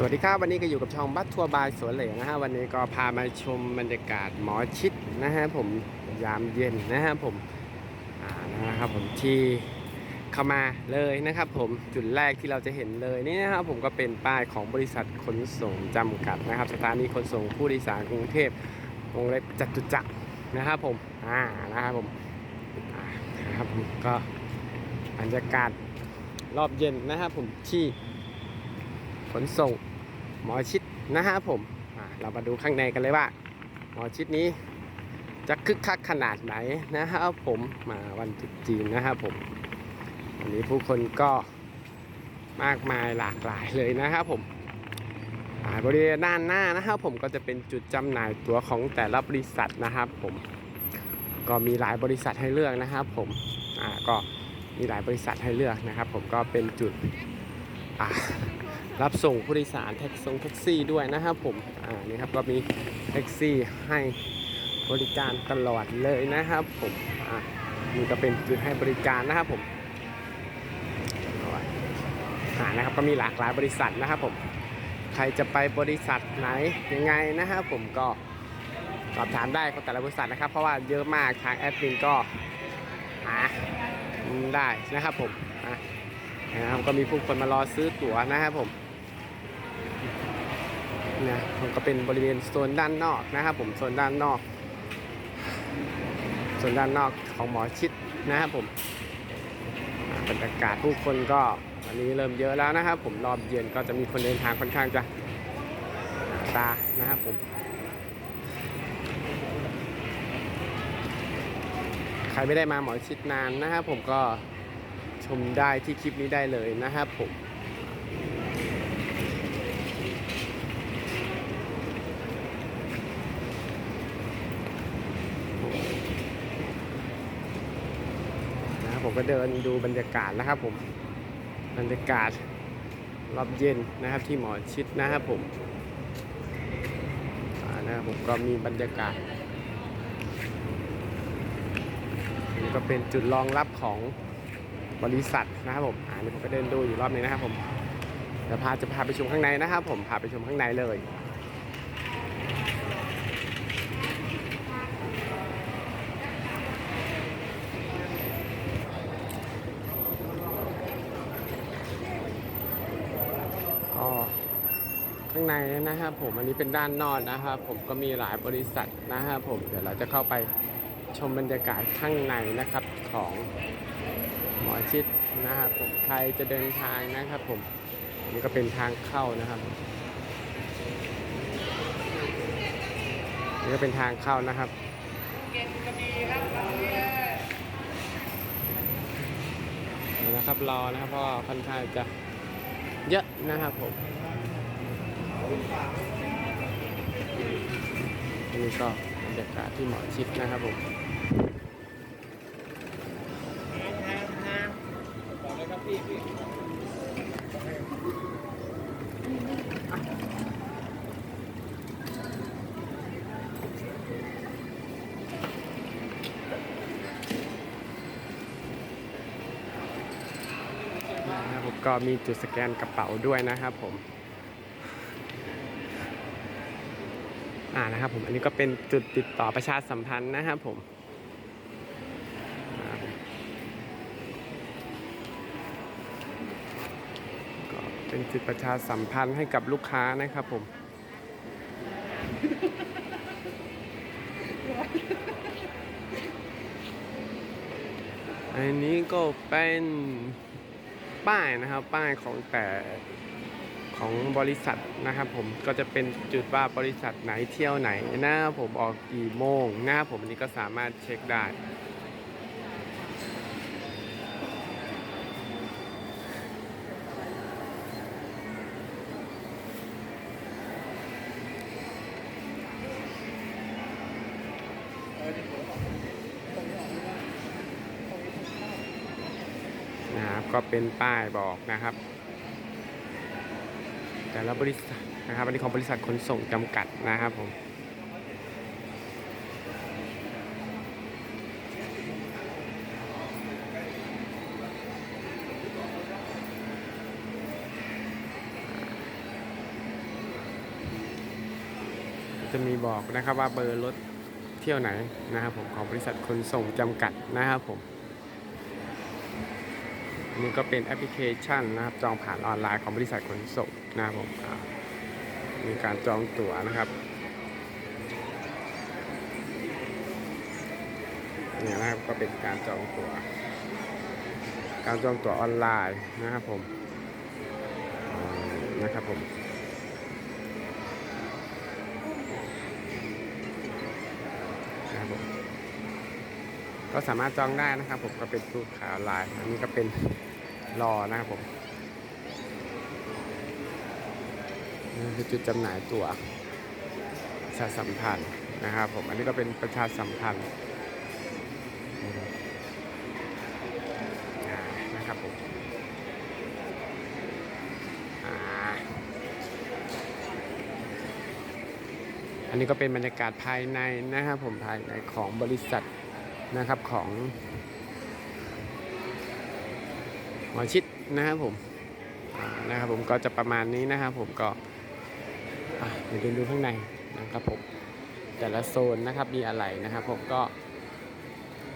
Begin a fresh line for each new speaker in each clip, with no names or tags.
สวัสดีครับวันนี้ก็อยู่กับช่องบัตทัวร์บายสวนเหลงนะฮะวันนี้ก็พามาชมบรรยากาศหมอชิดนะฮะผมยามเย็นนะฮะผมอ่านะครับผมที่เข้ามาเลยนะครับผมจุดแรกที่เราจะเห็นเลยนี่นะครับผมก็เป็นป้ายของบริษัทขนส่งจำกัดนะครับ สถานีขนส่งผู้โดยสารกรุงเทพวงเล็บจตุจักรนะครับผมอ่านะครับผมนะครับผมก็บรรยากาศรอบเย็นนะครับผมที่ขนส่ง หมอชิดนะฮะผมเรามาดูข้างในกันเลยว่า หมอชิดนี้จะคึกคักขนาดไหนนะครับผมมาวันตรุษจีนนะครับผมวันนี้ผู้คนก็มากมายหลากหลายเลยนะครับผมอ่าบริเวณด้านหน้านะครับผมก็จะเป็นจุดจำหน่ายตั๋วของแต่ละบริษัทนะครับผมก็มีหลายบริษัทให้เลือกนะครับผมก็มีหลายบริษัทให้เลือกนะครับ ผมก็เป็นจุด รับส่งผู้โดยสารแท็กซงแท็กซี่ด้วยนะครับผมอ่านี่ครับก็มีแท็กซี่ให้บริการตลอดเลยนะครับผมอ่านี่ก็เป็นจุดให้บริการนะครับผมอ่านะครับก็มีหลากหลายบริษัทนะครับผมใครจะไปบริษัทไหนยังไงนะครับผมก็สอบถามได้ของแต่ละบริษัทนะครับ เพราะว่าเยอะมากทางแอดมินก็หาได้นะครับผมอะนะครับก็มีผู้คนมารอซื้อตั๋วนะครับผม นะมันก็เป็นบริเวณโซนด้านนอกนะครับผมโซนด้านนอกโซนด้านนอกของหมอชิดนะครับผมบรรยากาศผู้คนก็วันนี้เริ่มเยอะแล้วนะครับ ผมรอบเย็นก็จะมีคนเดินทางค่อนข้างจะตานะครับผมใครไม่ได้มาหมอชิดนานนะครับผมก็ชมได้ที่คลิปนี้ได้เลยนะครับผม นะครับผ มก็เดินดูบรรยากาศนะครับผมบรรยากาศรอบเย็นนะครับที่หมอชิดนะครับผมอานะครับผมก็มีบรรยากาศนี่ก็เป็นจุดรองรับของบริษัทนะครับผมอ่านี่ผมก็เดินดูอยู่รอบนี้นะครับผมเดี๋ยวพาจะพาไปชมข้างในนะครับผมพาไปชมข้างในเลย ก็ ข้างในนะครับผมอันนี้เป็นด้านนอกนะครับ ผมก็มีหลายบริษัทนะครับผมเดี๋ยวเราจะเข้าไปชมบรรยากาศข้างในนะครับของหมอชิดนะครับผมใครจะเดินทางนะครับ ผมนี่ก็เป็นทางเข้านะครับนี่ก็เป็นทางเข้านะครับนะครับรอนะครับเพราะค่อนข้างจะเยอะนะครับผม อันนี้ก็บรรยากาศที่หมอชิดนะครับผม
บอกเลยครับพี่พี่
นะครับผมก็มีจุดสแกนกระเป๋าด้วยนะครับผม อ่านะครับผมอันนี้ก็เป็นจุดติดต่อประชาสัมพันธ์นะครับผมก็เป็นจุดประชาสัมพันธ์ให้กับลูกค้านะครับผมอันนี้ก็เป็นป้ายนะครับ ป้ายของแต่ ของบริษัทนะครับผมก็จะเป็นจุดว่าบริษัทไหนเที่ยวไหนนะครับผมออกกี่โมง หนะครับผมอันนี้ก็สามารถเช็คได้นะครับก็เป็นป้ายบอกนะครับ แต่ละบริษัทนะครับอันนี้ของบริษัทขนส่งจำกัดนะครับผมจะมีบอกนะครับว่าเบอร์รถเที่ยวไหนนะครับผมของบริษัทขนส่งจำกัดนะครับผม นนี่ก็เป็นแอปพลิเคชันนะครับ จองผ่านออนไลน์ของบริษัทขนส่งนะครับผมมีการจองตั๋วนะครับเนี่ยนะครับก็เป็นการจองตั๋ว การจองตั๋วออนไลน์นะครับผมนะครับผมนะครับผมก็สามารถจองได้นะครับผมก็เป็นลูกค้าออนไลน์อันนี้ก็เป็น รอนะครับผมนี่คือจุดจำหน่ายตั๋วประชาสัมพันธ์นะครับผม อันนี้ก็เป็นประชาสัมพันธ์นะครับผมอันนี้ก็เป็นบรรยากาศภายในนะครับผมภายในของบริษัทนะครับของห มอชิดนะครับผมนะครับผมก็จะประมาณนี้นะครับผมก็อะเดี๋ยวดูข้างในนะครับผมแต่ละโซนนะครับมีอะไรนะครับผมก็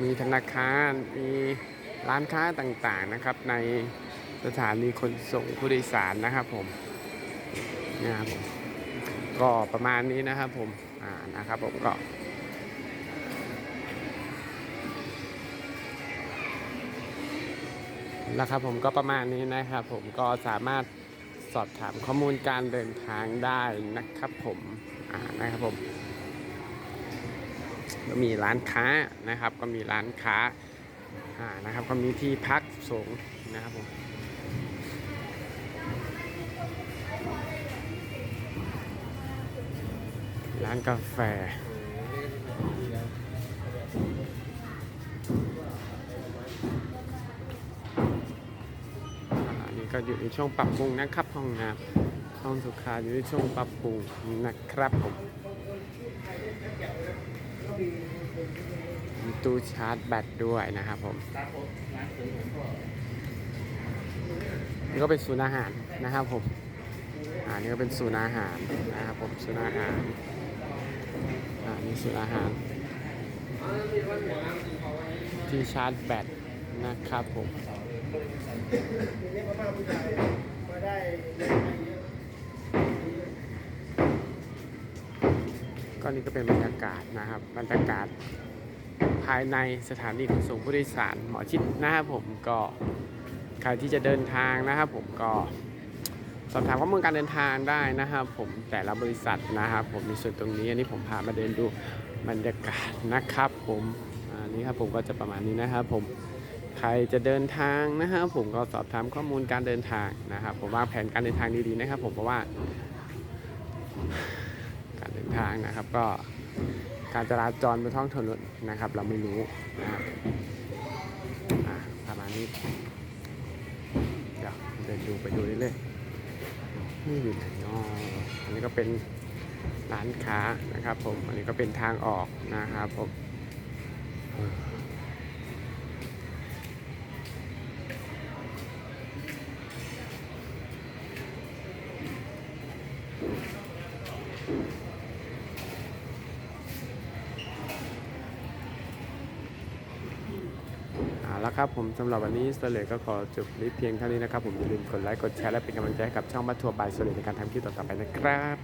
มีธนาคารมีร้านค้าต่างๆนะครับ ในสถานีขนส่งผู้โดยสารนะครับผมนะครับผมก็ประมาณนี้นะครับผมอ่านะครับผมก็ แล้วครับผมก็ประมาณนี้นะครับผมก็สามารถสอบถามข้อมูลการเดินทางได้นะครับผมอ่านะครับผมก็มีร้านค้านะครับ ก็มีร้านค้าอ่านะครับ ก็มีที่พักสงนะครับผมร้านกาแฟ อยู่ในช่วงปรับปรุงนะครับ ห้องน้ำห้องสุขาอยู่ในช่วงปรับปรุงนะครับผมมีตู้ชาร์จแบตด้วยนะครับผมนี่ก็เป็นศูนย์อาหารนะครับผมอ่านี่ก็เป็นศูนย์อาหารนะครับผมศูนย์อาหารอ่านี่ศูนย์อาหาร ที่ชาร์จแบตนะครับผม ก็นี่ก็เป็นบรรยากาศนะครับ บรรยากาศภายในสถานีขนส่งผู้โดยสารหมอชิดนะครับผมก็ใครที่จะเดินทางนะครับผมก็สอบถามข้อมูลการเดินทางได้นะครับผมแต่ละบริษัทนะครับผมในส่วนตรงนี้อันนี้ผมพามาเดินดูบรรยากาศนะครับผมอันนี้ครับผมก็จะประมาณนี้นะครับผม ใครจะเดินทางนะครับผมก็สอบถามข้อมูลการเดินทางนะครับผมวางแผนการเดินทางดีๆนะครับ ผมเพราะว่า การเดินทางนะครับ ก็การจราจรบนท้องถนนนะครับ เราไม่รู้นะครับประมาณนี้เดี๋ยวเดินดูไปดูเรื่อยๆนี่อยู่ไหนอ๋ออันนี้ก็เป็นร้านค้านะครับ ผมอันนี้ก็เป็นทางออกนะครับผม เออเอาละครับผมสำหรับวันนี้สเลก็ขอจบคลิปเพียงเท่านี้นะครับผมอย่าลืมกดไลค์กดแชร์และเป็นกำลังใจให้กับช่องบัตทัวร์บายสเลในการทำคลิปต่อๆไปนะครับ